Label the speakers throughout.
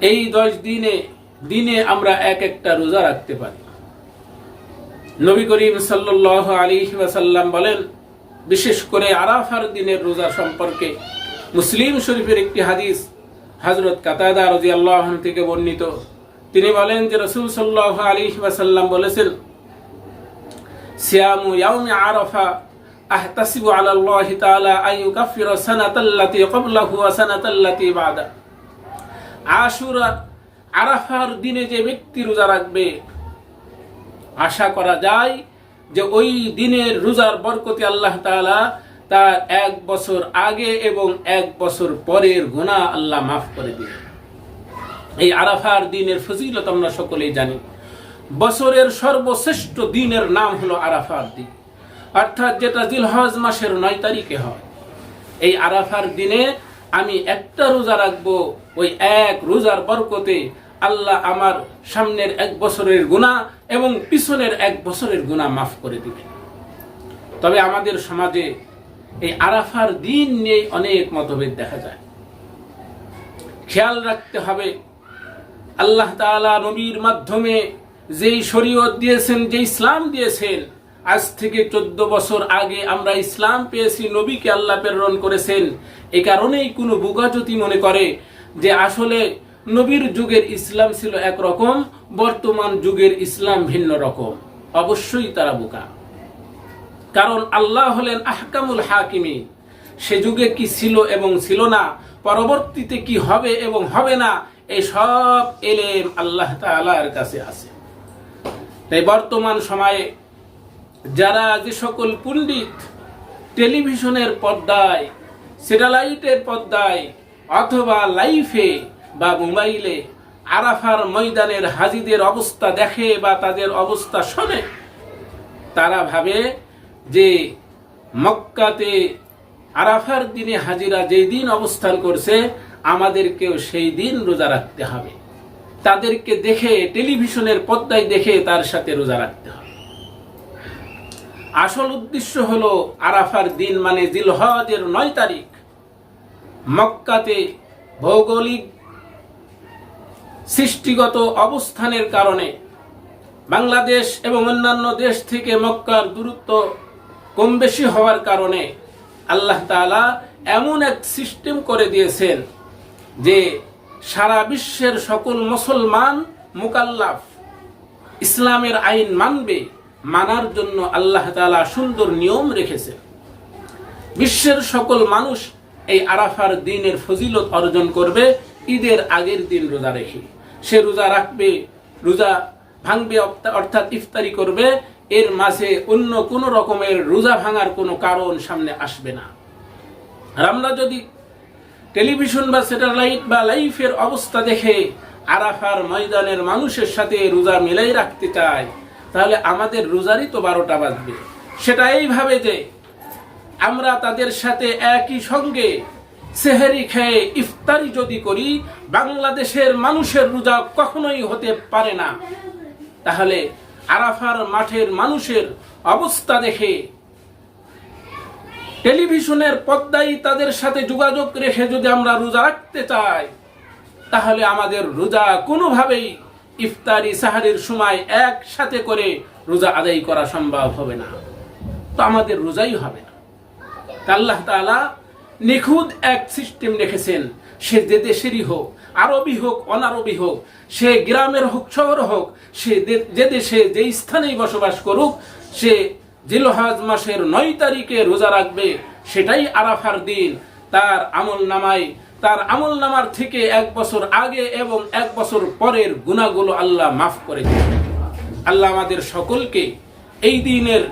Speaker 1: এই দশ দিনে দিনে আমরা এক একটা রোজা রাখতে পারি। নবী করিম সাল্লাহ আলী ওয়াসাল্লাম বলেন, বিশেষ করে আরাফার দিনের রোজা সম্পর্কে মুসলিম শরীফের একটি হাদিস হজরত কাতাদা রাজি আল্লাহ থেকে বর্ণিত। তিনি বলেন যে রসুল সাল্লাহ আলী ওয়াসাল্লাম বলেছেন, সিয়ামু ইয়াউমি আরাফা আহতাসিবু আলা আল্লাহ তাআলা আন ইউকাফিরা সানাতাল্লাতী ক্বাবলাহু ওয়া সানাতাল্লাতী বাদা। আশুরা আরাফার দিনে যে ব্যক্তি রোজা রাখবে, আশা করা যায় যে ওই দিনের রোজার বরকতে আল্লাহ তাআলা তার এক বছর আগে এবং এক বছর পরের গুণা আল্লাহ মাফ করে দিবে। এই আরাফার দিনের ফজিলত আমরা সকলেই জানি। বছরের সর্বশ্রেষ্ঠ দিনের নাম হলো আরাফার দিন। অর্থাৎ যেটা জিলহজ মাসের নয় তারিখে হয়। এই আরাফার দিনে আমি একটা রোজা রাখব, ওই এক রোজার বরকতে আল্লাহ আমার সামনের এক বছরের গুণা এবং পিছনের এক বছরের গুণা মাফ করে দিবেন তবে আমাদের সমাজে এই আরাফার দিন নিয়ে অনেক মতভেদ দেখা যায়। খেয়াল রাখতে হবে, আল্লাহ তাআলা নবীর মাধ্যমে যেই শরীয়ত দিয়েছেন যে ইসলাম দিয়েছেন আজ থেকে চোদ্দ বছর আগে আমরা ইসলাম পেয়েছি, নবীকে আল্লাহ প্রেরণ করেছেন। এ কারণেই কোনো বুগাজতি মনে করে যে আসলে নবীর যুগের ইসলাম ছিল একরকম বর্তমান যুগের ইসলাম ভিন্ন রকম। অবশ্যই তারা বোকা। কারণ আল্লাহ হলেন আহকামুল হাকিমি সে যুগে কি ছিল এবং ছিল না, পরবর্তীতে কি হবে এবং হবে না এই সব এলেম আল্লাহ তালার কাছে আছে। তাই বর্তমান সময়ে যারা যে সকল পণ্ডিত টেলিভিশনের পর্দায়, স্যাটেলাইটের পর্দায় অথবা লাইফে বা মোবাইলে আরাফার ময়দানের হাজিদের অবস্থা দেখে বা তাদের অবস্থা শোনে, তারা ভাবে যে মক্কাতে আরাফার দিনে হাজিরা যেই দিন অবস্থান করছে, আমাদেরকেও সেই দিন রোজা রাখতে হবে। তাদেরকে দেখে, টেলিভিশনের পর্দায় দেখে তার সাথে রোজা রাখতে হবে। আসল উদ্দেশ্য হলো আরাফার দিন মানে জিলহজের নয় তারিখ। মক্কাতে ভৌগোলিক সৃষ্টিগত অবস্থানের কারণে বাংলাদেশ এবং অন্যান্য দেশ থেকে মক্কার দূরত্ব কম বেশি হওয়ার কারণে আল্লাহ তাআলা এমন এক সিস্টেম করে দিয়েছেন যে সারা বিশ্বের সকল মুসলমান মুকাল্লাফ ইসলামের আইন মানবে। মানার জন্য আল্লাহ তাআলা সুন্দর নিয়ম রেখেছেন। বিশ্বের সকল মানুষ এই আরাফার দিনের ফজিলত অর্জন করবে ঈদের আগের দিন রোজা রেখে। সে রোজা রাখবে, রোজা ভাঙবে অর্থাৎ ইফতারি করবে, এর মাঝে অন্য কোন রকমের রোজা ভাঙার কোনো কারণ সামনে আসবে না। আর আমরা যদি টেলিভিশন বা স্যাটেলাইট বা লাইফের অবস্থা দেখে আরাফার ময়দানের মানুষের সাথে রোজা মিলাই রাখতে চাই তাহলে আমাদের রোজারই তো বারোটা বাজবে। সেটা এইভাবে যে আমরা তাদের সাথে একই সঙ্গে সেহেরি খেয়ে ইফতারি যদি করি, বাংলাদেশের মানুষের রোজা কখনোই হতে পারে না। তাহলে আরাফার মাঠের মানুষের অবস্থা দেখে টেলিভিশনের পর্দায় তাদের সাথে যোগাযোগ রেখে যদি আমরা রোজা রাখতে চাই, তাহলে আমাদের রোজা কোনোভাবেই ইফতারি সাহারির সময় একসাথে করে রোজা আদায় করা সম্ভব হবে না। তো আমাদের রোজাই হবে না। আল্লাহ তাআলা নিখুঁত এক সিস্টেম রেখেছেন। সে যে দেশেরই হোক, আরবি হোক, অনারবি হোক, সে গ্রামের হোক, শহর হোক, সে যে দেশে যে স্থানেই বসবাস করুক, সে জিলহাজ মাসের নয় তারিখে রোজা রাখবে, সেটাই আরাফার দিন। তার আমল নামায় তার আমল নামার থেকে এক বছর আগে এবং এক বছর পরের গুণাগুলো আল্লাহ মাফ করে দেবেন আল্লাহ আমাদের সকলকে এই দিনের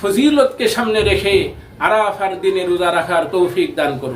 Speaker 1: ফজিলতকে সামনে রেখে আরাফার দিনে রোজা রাখার তৌফিক দান করুন।